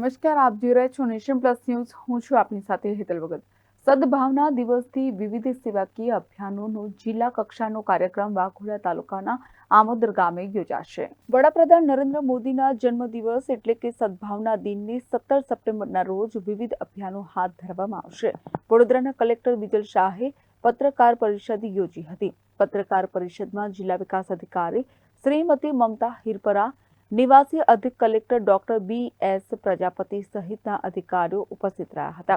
નમસ્કાર, આપ જોઈ રહ્યા છો નેશન પ્લસ ન્યૂઝ. હું છું આપની સાથે હેતલ ભગત. સદભાવના દિવસથી વિવિધ સેવાકીય અભિયાનોનો જિલ્લા કક્ષાનો કાર્યક્રમ વાઘોડા તાલુકાના આમોદર ગામે યોજાશે. વડાપ્રધાન નરેન્દ્ર મોદીના જન્મદિવસ એટલે કે સદભાવના દિનની સત્તર સપ્ટેમ્બરના રોજ વિવિધ અભિયાનો હાથ ધરવામાં આવશે. વડોદરાના કલેક્ટર બિજલ શાહે પત્રકાર પરિષદ યોજી હતી. પત્રકાર પરિષદમાં જિલ્લા વિકાસ અધિકારી શ્રીમતી મમતા હિરપરા નિવાસી અધિક collector doctor B S Prajapati સહિતના અધિકારીઓ ઉપસ્થિત રહ્યા હતા.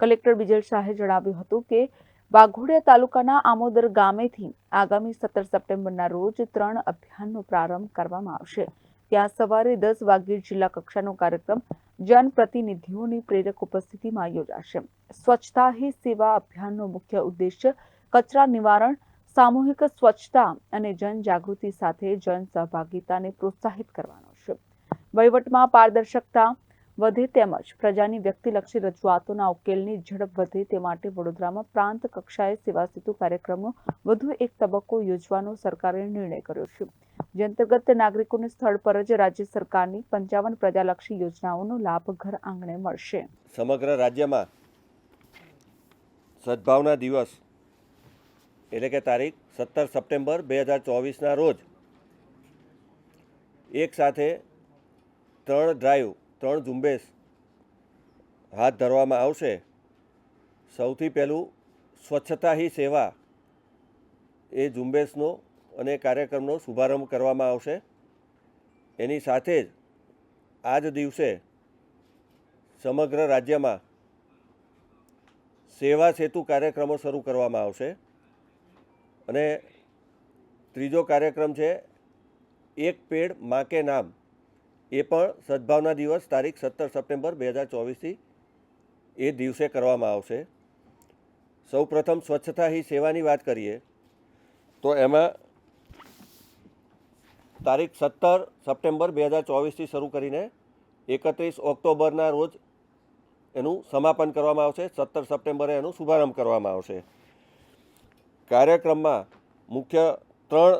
કલેક્ટર બિજલ શાહે જણાવ્યું હતું કે, વાઘોડિયા તાલુકાના આમોદર ગામેથી આગામી સત્તર સપ્ટેમ્બરના રોજ ત્રણ અભિયાનનો પ્રારંભ કરવામાં આવશે. ત્યાં સવારે દસ વાગ્યે જિલ્લા કક્ષાનો કાર્યક્રમ જનપ્રતિનિધિઓની પ્રેરક ઉપસ્થિતિમાં યોજાશે. સ્વચ્છતા હી સેવા અભિયાનનો મુખ્ય ઉદ્દેશ્ય કચરા નિવારણ સામૂહિક સ્વચ્છતા અને જનજાગૃતિ સાથે જન સહભાગિતાને પ્રોત્સાહિત કરવાનો છે. વહીવટમાં પારદર્શકતા વધે તેમજ પ્રજાની વ્યક્તિલક્ષી રજૂઆતોના ઉકેલની ઝડપ વધે તે માટે વડોદરામાં પ્રાંત કક્ષાએ સેવા સેતુ કાર્યક્રમનો વધુ એક તબક્કો યોજવાનો સરકારે નિર્ણય કર્યો છે. જે અંતર્ગત નાગરિકોને સ્થળ પર જ રાજ્ય સરકારની પંચાવન પ્રજાલક્ષી યોજનાઓનો લાભ ઘર આંગણે મળશે. સમગ્ર રાજ્યમાં સદભાવના દિવસ એટલે કે તારીખ સત્તર સપ્ટેમ્બર બે હજાર ચોવીસના રોજ એક સાથે ત્રણ ડ્રાઈવ ત્રણ ઝુંબેશ હાથ ધરવામાં આવશે. સૌથી પહેલું સ્વચ્છતા હી સેવા એ ઝુંબેશનો અને કાર્યક્રમનો શુભારંભ કરવામાં આવશે. એની સાથે જ આ જ દિવસે સમગ્ર રાજ્યમાં સેવા સેતુ કાર્યક્રમો શરૂ કરવામાં આવશે. અને ત્રીજો કાર્યક્રમ છે, એક પેડમાં કે નામ. એ પણ સદભાવના દિવસ, તારીખ સત્તર સપ્ટેમ્બર બે હજાર ચોવીસથી એ દિવસે કરવામાં આવશે. સૌ પ્રથમ સ્વચ્છતા હી સેવાની વાત કરીએ, તો એમાં તારીખ સત્તર સપ્ટેમ્બર બે હજાર ચોવીસથી શરૂ કરીને એકત્રીસ ઓક્ટોબરના રોજ એનું સમાપન કરવામાં આવશે. સત્તર સપ્ટેમ્બરે એનું શુભારંભ કરવામાં આવશે. કાર્યક્રમમાં મુખ્ય ત્રણ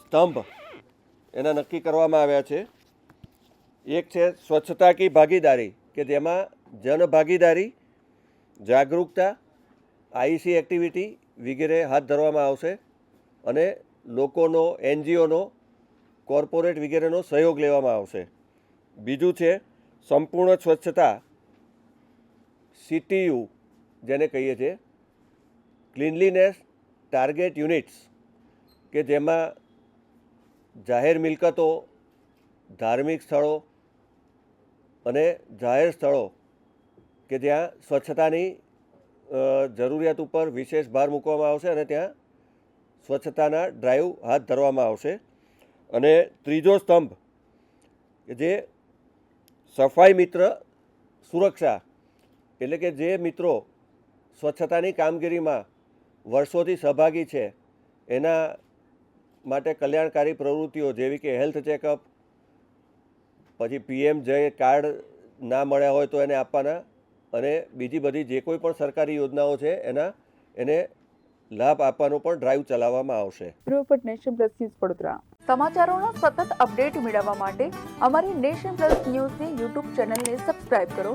સ્તંભ એના નક્કી કરવામાં આવ્યા છે. એક છે સ્વચ્છતા કી ભાગીદારી, કે જેમાં જનભાગીદારી જાગૃતતા આઈસી એક્ટિવિટી વગેરે હાથ ધરવામાં આવશે અને લોકોનો, એનજીઓનો, કોર્પોરેટ વગેરેનો સહયોગ લેવામાં આવશે. બીજું છે સંપૂર્ણ સ્વચ્છતા, સીટીયુ, જેને કહીએ છીએ ક્લીનલીનેસ ટાર્ગેટ યુનિટ્સ કે જેમાં જાહેર મિલકતો, ધાર્મિક સ્થળો અને જાહેર સ્થળો કે જ્યાં સ્વચ્છતાની જરૂરિયાત ઉપર વિશેષ ભાર મૂકવામાં આવશે અને ત્યાં સ્વચ્છતાના ડ્રાઈવ હાથ ધરવામાં આવશે. અને ત્રીજો સ્તંભ, કે જે સફાઈ મિત્ર સુરક્ષા, એટલે કે જે મિત્રો સ્વચ્છતાની કામગીરીમાં વર્ષોથી સહભાગી છે. એના માટે કલ્યાણકારી પ્રવૃત્તિઓ જેવી કે હેલ્થ ચેકઅપ, પછી પીએમ જય કાર્ડ ના મળ્યા હોય તો એને આપવાના અને બીજી બધી જે કોઈ પણ સરકારી યોજનાઓ છે એના, એને લાભ આપવાનો પણ ડ્રાઈવ ચલાવવામાં આવશે. Report nation plus news Vadodara. સમાચારોના સતત અપડેટ મેળવવા માટે અમારી નેશન પ્લસ ન્યૂઝની યુટ્યુબ ચેનલને સબસ્ક્રાઇબ કરો.